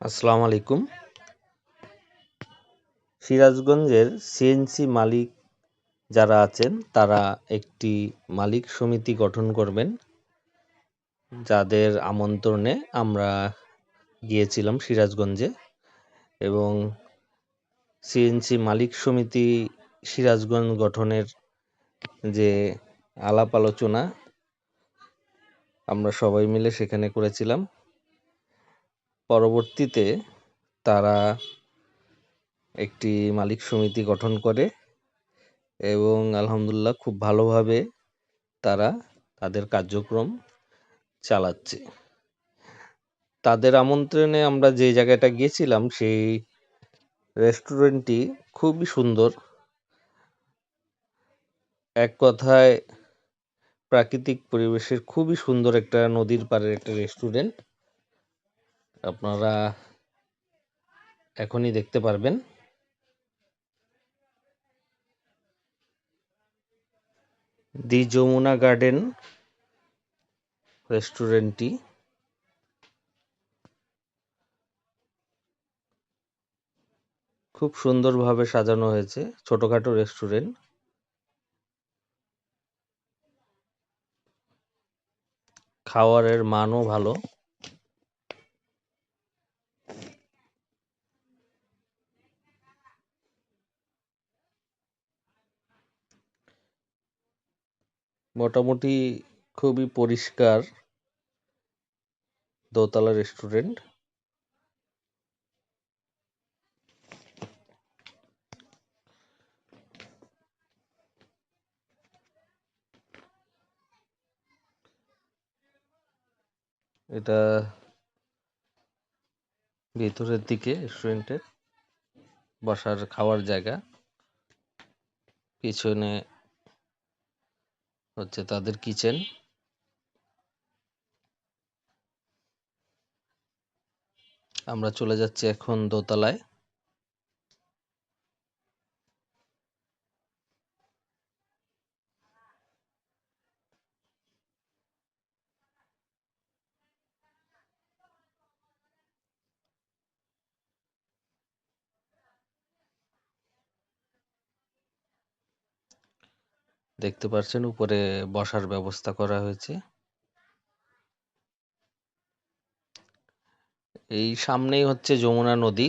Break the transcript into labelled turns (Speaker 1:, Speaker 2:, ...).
Speaker 1: আসসালামু আলাইকুম। সিরাজগঞ্জের সিএনসি মালিক যারা আছেন, তারা একটি মালিক সমিতি গঠন করবেন, যাদের আমন্ত্রণে আমরা গিয়েছিলাম সিরাজগঞ্জে এবং সিএনসি মালিক সমিতি সিরাজগঞ্জ গঠনের যে আলাপ আলোচনা আমরা সবাই মিলে সেখানে করেছিলাম। পরবর্তীতে তারা একটি মালিক সমিতি গঠন করে এবং আলহামদুলিল্লাহ খুব ভালোভাবে তারা তাদের কার্যক্রম চালাচ্ছে। তাদের আমন্ত্রণে আমরা যে জায়গাটা গিয়েছিলাম, সেই রেস্টুরেন্টটি খুবই সুন্দর। এক কথায় প্রাকৃতিক পরিবেশের খুবই সুন্দর একটা নদীর পাড়ের একটা রেস্টুরেন্ট। আপনারা এখনই দেখতে পারবেন। দি যমুনা গার্ডেন রেস্টুরেন্টটি। খুব সুন্দরভাবে সাজানো হয়েছে, ছোটখাটো রেস্টুরেন্ট। খাওয়ারের মানও ভালো। মোটামুটি খুবই পরিষ্কার দোতলা রেস্টুরেন্ট। এটা ভেতরের দিকে রেস্টুরেন্টের বসার খাওয়ার জায়গা। পিছনে হচ্ছে তাদের কিচেন। আমরা চলে যাচ্ছি এখন দোতলায়। দেখতে পারছেন উপরে বসার ব্যবস্থা করা হয়েছে। এই সামনেই হচ্ছে যমুনা নদী।